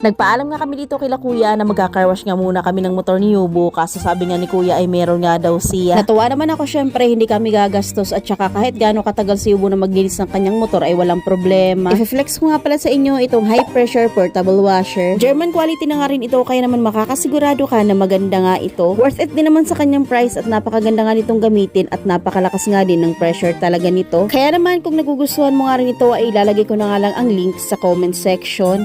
Nagpaalam nga kami dito kila kuya na magka-carwash nga muna kami ng motor ni Yubo kaso sabi nga ni kuya ay meron nga daw siya. Natuwa naman ako syempre hindi kami gagastos at saka kahit gaano katagal si Yubo na maglinis ng kanyang motor ay walang problema. I-flex ko nga pala sa inyo itong high pressure portable washer. German quality na nga rin ito kaya naman makakasigurado ka na maganda nga ito. Worth it din naman sa kanyang price at napakaganda nga nitong gamitin at napakalakas nga din ng pressure talaga nito. Kaya naman kung nagugustuhan mo nga rin ito ay ilalagay ko na nga lang ang link sa comment section.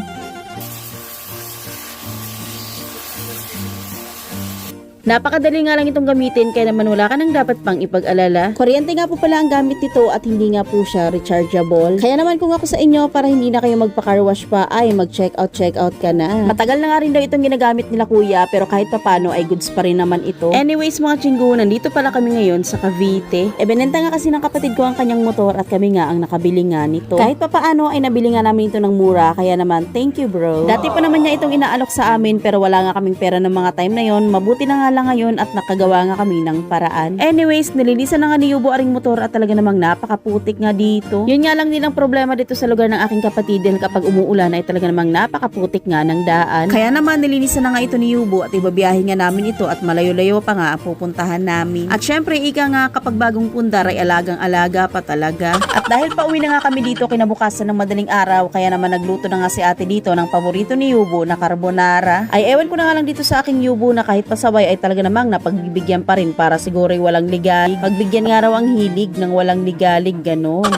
Napakadali nga lang itong gamitin kaya naman wala ka nang dapat pang ipag-alala. Kuryente nga po pala ang gamit nito at hindi nga po siya rechargeable. Kaya naman kung ako sa inyo para hindi na kayo magpa-car wash pa ay mag-check out check out ka na. Matagal na nga rin daw itong ginagamit nila kuya pero kahit papano ay goods pa rin naman ito. Anyways mga chinggo, nandito pala kami ngayon sa Cavite. E benenta nga kasi ng kapatid ko ang kanyang motor at kami nga ang nakabili nga nito. Kahit papaano ay nabili nga namin ito ng mura kaya naman thank you bro. Dati pa naman niya itong inaalok sa amin pero wala nga kaming pera ng mga time na yon. Mabuti na nga lang ngayon at nakagawa nga kami ng paraan. Anyways, nilinisan na nga ni Yubo aring motor at talaga namang napakaputik nga dito. Yun nga lang din ang problema dito sa lugar ng aking kapatid dahil kapag umuulan ay talaga namang napakaputik nga ng daan. Kaya naman nilinisan na nga ito ni Yubo at ibabiyahe nga namin ito at malayo-layo pa nga ang pupuntahan namin. At syempre, ika nga kapag bagong pundar ay alagang-alaga pa talaga. At dahil pauwi na nga kami dito kinabukasan ng madaling araw kaya naman nagluto na nga si ate dito ng paborito ni Yubo na carbonara. Ay ewan ko na nga lang dito sa aking Yubo na kahit pasaway ay talaga namang napagbibigyan pa rin para siguro walang ligalig. Pagbigyan nga raw ang hilig ng walang ligalig, ganon.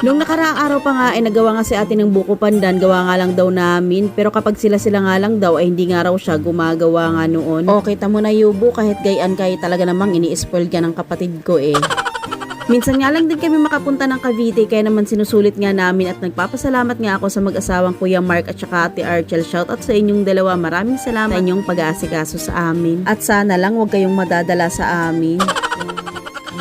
Nung nakaraang araw pa nga ay nagawa nga si ate ng buko pandan, gawa nga lang daw namin. Pero kapag sila-sila nga lang daw ay hindi nga raw siya gumagawa nga noon. O kita mo na yubo kahit gayan kay talaga namang ini-spoil ka ng kapatid ko eh. Minsan nga lang din kami makapunta ng Cavite kaya naman sinusulit nga namin at nagpapasalamat nga ako sa mag-asawang Kuya Mark at saka Ate Archel. Shoutout sa inyong dalawa. Maraming salamat sa inyong pag-aasikaso sa amin. At sana lang huwag kayong madadala sa amin.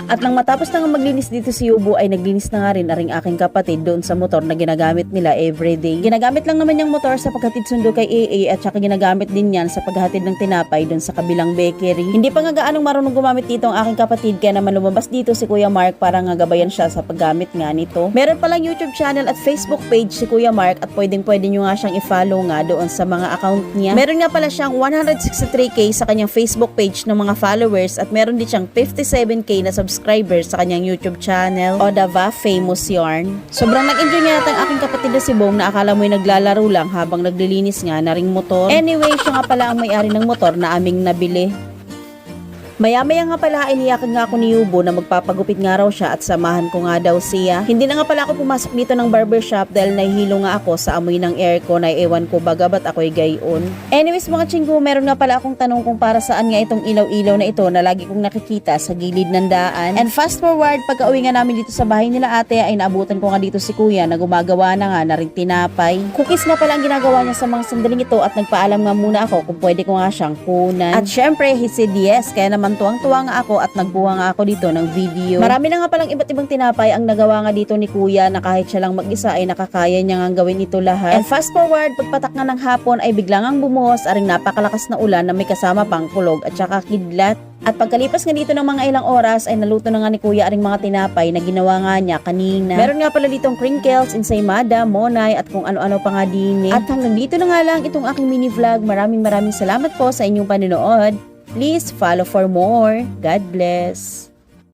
At nang matapos na nga maglinis dito si Yubo ay naglinis na nga rin aring aking kapatid doon sa motor na ginagamit nila everyday. Ginagamit lang naman yung motor sa paghatid sundo kay AA at saka ginagamit din yan sa paghatid ng tinapay doon sa kabilang bakery. Hindi pa nga gaanong marunong gumamit dito ang aking kapatid kaya naman lumabas dito si Kuya Mark para nga gabayan siya sa paggamit nga nito. Meron palang YouTube channel at Facebook page si Kuya Mark at pwedeng pwede nyo nga siyang i-follow nga doon sa mga account niya. Meron nga pala siyang 163k sa kanyang Facebook page ng mga followers at meron din siyang 57k na subscribers sa kanyang YouTube channel Odava Famous Yarn. Sobrang nag-enjoy nga yata ang aking kapatid na si Bong na akala mo'y naglalaro lang habang naglilinis nga na ring motor. Anyway, siya nga pala ang may-ari ng motor na aming nabili. Maya-maya nga pala iniyakan nga ako ni Yubo na magpapagupit nga raw siya at samahan ko nga daw siya. Hindi na nga pala ako pumasok dito ng barbershop dahil nahihilo nga ako sa amoy ng aircon ay ewan ko baga ba't ako'y gayon. Anyways mga chinggo, meron nga pala akong tanong kung para saan nga itong ilaw-ilaw na ito na lagi kong nakikita sa gilid ng daan. And fast forward, pagka uwi nga namin dito sa bahay nila ate ay naabutan ko nga dito si kuya na gumagawa na nga na rin tinapay. Cookies nga pala ang ginagawa niya sa mga sandaling ito at nagpaalam nga muna ako kung pwede ko nga siyang kunan. At syempre, he said yes, kaya naman tuwang-tuwa nga ako at nagbuha nga ako dito ng video. Marami na nga palang iba't ibang tinapay ang nagawa nga dito ni kuya na kahit siya lang mag-isa ay nakakaya niya nga gawin ito lahat. And fast forward, pagpatak nga ng hapon ay biglang ang bumuhos aring napakalakas na ulan na may kasama pang kulog at saka kidlat. At pagkalipas nga dito ng mga ilang oras ay naluto na nga ni Kuya aring mga tinapay na ginawa nga niya kanina. Meron nga pala ditong crinkles, ensaymada, monay at kung ano-ano pa nga din. At hanggang dito na nga lang itong aking mini vlog. Maraming maraming salamat po sa inyong panonood. Please follow for more. God bless.